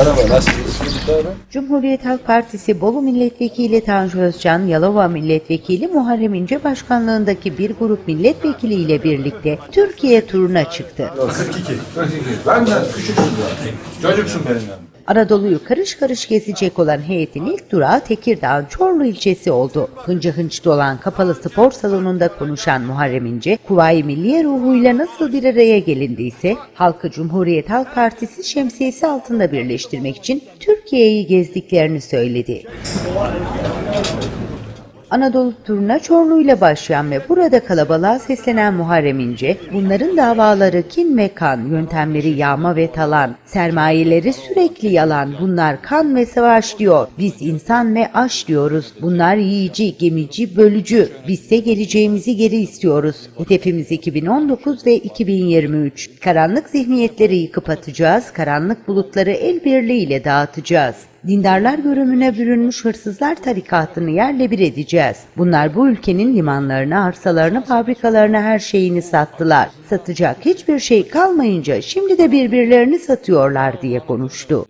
Merhaba, nasılsınız? Cumhuriyet Halk Partisi Bolu Milletvekili Tanju Özcan, Yalova Milletvekili Muharrem İnce başkanlığındaki bir grup milletvekili ile birlikte Türkiye turuna çıktı. 42. 42. Ben de küçüksün zaten. Çocuksun benim yanımda. Anadolu'yu karış karış gezecek olan heyetin ilk durağı Tekirdağ'ın Çorlu ilçesi oldu. Hıncı hınç dolan kapalı spor salonunda konuşan Muharrem İnce, Kuvayi Milliye ruhuyla nasıl bir araya gelindiyse, halkı Cumhuriyet Halk Partisi şemsiyesi altında birleştirmek için Türkiye'yi gezdiklerini söyledi. Anadolu turuna Çorlu ile başlayan ve burada kalabalığa seslenen Muharrem İnce, bunların davaları kin ve kan, yöntemleri yağma ve talan, sermayeleri sürekli yalan, bunlar kan ve savaş diyor. Biz insan ve aş diyoruz. Bunlar yiyici, gemici, bölücü. Bizse geleceğimizi geri istiyoruz. Hedefimiz 2019 ve 2023. Karanlık zihniyetleri yıkıp atacağız, karanlık bulutları el birliğiyle dağıtacağız. Dindarlar görümüne bürünmüş hırsızlar tarikatını yerle bir edeceğiz. Bunlar bu ülkenin limanlarını, arsalarını, fabrikalarını, her şeyini sattılar. Satacak hiçbir şey kalmayınca şimdi de birbirlerini satıyorlar diye konuştu.